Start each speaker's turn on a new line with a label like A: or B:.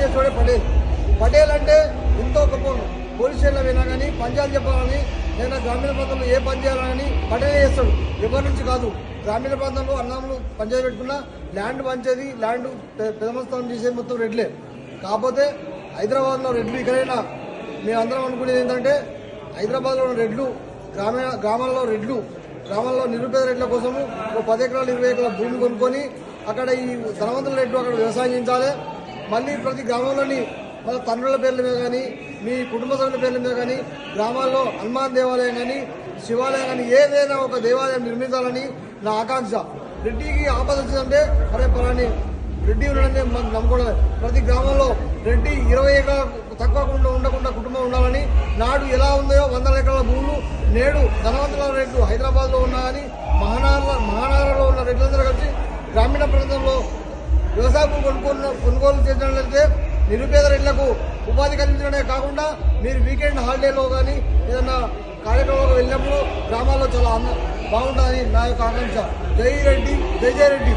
A: పటేల్. పటేల్ అంటే ఎంతో గొప్ప పోలీస్ స్టేషన్లో పోయినా కానీ పంచాయతీ చెప్పాలని లేదా గ్రామీణ ప్రాంతంలో ఏ పని చేయాలని పటేల్ చేస్తాడు. ఎవరి నుంచి కాదు. గ్రామీణ ప్రాంతంలో అన్నాములు పంచాయతీ పెట్టుకున్నా ల్యాండ్ పంచేది ల్యాండ్ పె- పెదమస్థానం చేసేది మొత్తం రెడ్లే. కాకపోతే హైదరాబాద్లో రెడ్లు ఇక్కడైనా మేమందరం అనుకునేది ఏంటంటే హైదరాబాద్లో ఉన్న రెడ్లు గ్రామీణ గ్రామాల్లో రెడ్లు గ్రామాల్లో నిరుపేద రెడ్ల కోసము ఒక పది ఎకరాలు ఇరవై ఎకరాల భూమి కొనుక్కొని అక్కడ ఈ ధనవంతుల రెడ్లు అక్కడ వ్యవసాయం చేయించాలి. మళ్ళీ ప్రతి గ్రామంలోని వాళ్ళ తండ్రుల పేర్ల మీద కానీ మీ కుటుంబ సభ్యుల పేర్ల మీద కానీ గ్రామాల్లో హనుమాన్ దేవాలయం కానీ శివాలయం కానీ ఏదైనా ఒక దేవాలయం నిర్మించాలని నా ఆకాంక్ష. రెడ్డికి ఆపద వచ్చిందంటే అరే పలాని రెడ్డి ఉన్నాడని మనం నమ్ముకోవడం ప్రతి గ్రామంలో రెడ్డి ఇరవై ఎకరాల తక్కువకుండా ఉండకుండా కుటుంబం ఉండాలని నాడు ఎలా ఉందో వందల ఎకరాల భూములు నేడు ధనవంతుల రెడ్లు హైదరాబాద్లో ఉన్నా కానీ మహానగర మహానగరంలో ఉన్న రెడ్లందరూ కలిసి గ్రామీణ ప్రాంతంలో వ్యవసాయ కొనుగోలు కొనుగోలు చేసినట్లయితే నిరుపేద రెడ్లకు ఉపాధి కల్పించడమే కాకుండా మీరు వీకెండ్ హాలిడేలో కానీ ఏదన్నా కార్యక్రమాలకు వెళ్ళినప్పుడు గ్రామాల్లో చాలా బాగుంటుందని నా యొక్క ఆకాంక్ష. జై రెడ్డి జై జై రెడ్డి.